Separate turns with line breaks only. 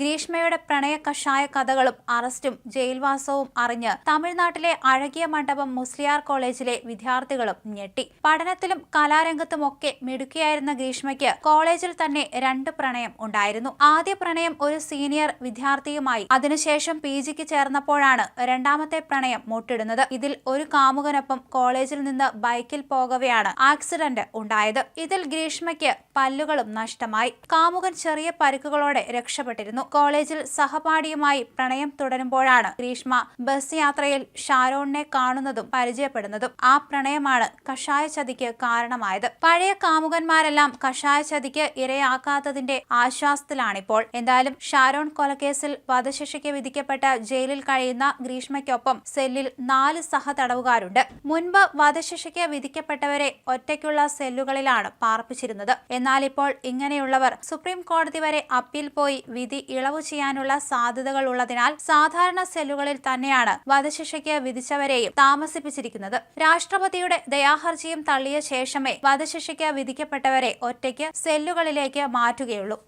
ഗ്രീഷ്മയുടെ പ്രണയ കഷായ കഥകളും അറസ്റ്റും ജയിൽവാസവും അറിഞ്ഞ് തമിഴ്നാട്ടിലെ അഴകിയ മണ്ഡപം മുസ്ലിയാർ കോളേജിലെ വിദ്യാർത്ഥികളും ഞെട്ടി. പഠനത്തിലും കലാരംഗത്തുമൊക്കെ മിടുക്കിയായിരുന്ന ഗ്രീഷ്മയ്ക്ക് കോളേജിൽ തന്നെ രണ്ട് പ്രണയം ഉണ്ടായിരുന്നു. ആദ്യ പ്രണയം ഒരു സീനിയർ വിദ്യാർത്ഥിയുമായി അതിനുശേഷം പി ജിക്ക് ചേർന്നപ്പോഴാണ് രണ്ടാമത്തെ പ്രണയം മുട്ടിടുന്നത്. ഇതിൽ ഒരു കാമുകനൊപ്പം കോളേജിൽ നിന്ന് ബൈക്കിൽ പോകവെയാണ് ആക്സിഡന്റ് ഉണ്ടായത്. ഇതിൽ ഗ്രീഷ്മയ്ക്ക് പല്ലുകളും നഷ്ടമായി. കാമുകൻ ചെറിയ പരിക്കുകളോടെ രക്ഷപ്പെട്ടിരുന്നു. കോളേജിൽ സഹപാഠിയുമായി പ്രണയം തുടരുമ്പോഴാണ് ഗ്രീഷ്മ ബസ് യാത്രയിൽ ഷാരോണിനെ കാണുന്നതും പരിചയപ്പെടുന്നതും. ആ പ്രണയമാണ് കഷായ ചതിക്ക് കാരണമായത്. പഴയ കാമുകന്മാരെല്ലാം കഷായ ചതിക്ക് ഇരയാക്കാത്തതിന്റെ ആശ്വാസത്തിലാണിപ്പോൾ. എന്തായാലും ഷാരോൺ കൊലക്കേസിൽ വധശിക്ഷയ്ക്ക് വിധിക്കപ്പെട്ട ജയിലിൽ കഴിയുന്ന ഗ്രീഷ്മയ്ക്കൊപ്പം സെല്ലിൽ നാല് സഹതടവുകാരുണ്ട്. മുൻപ് വധശിക്ഷയ്ക്ക് വിധിക്കപ്പെട്ടവരെ ഒറ്റയ്ക്കുള്ള സെല്ലുകളിലാണ് പാർപ്പിച്ചിരുന്നത്. എന്നാൽ ഇപ്പോൾ ഇങ്ങനെയുള്ളവർ സുപ്രീം കോടതി വരെ അപ്പീൽ പോയി വിധി ഇളവ് ചെയ്യാനുള്ള സാധ്യതകൾ ഉള്ളതിനാൽ സാധാരണ സെല്ലുകളിൽ തന്നെയാണ് വധശിക്ഷയ്ക്ക് വിധിച്ചവരെയും താമസിപ്പിച്ചിരിക്കുന്നത്. രാഷ്ട്രപതിയുടെ ദയാഹർജിയും തള്ളിയ ശേഷമേ വധശിക്ഷയ്ക്ക് വിധിക്കപ്പെട്ടവരെ ഒറ്റയ്ക്ക് സെല്ലുകളിലേക്ക് മാറ്റുകയുള്ളൂ.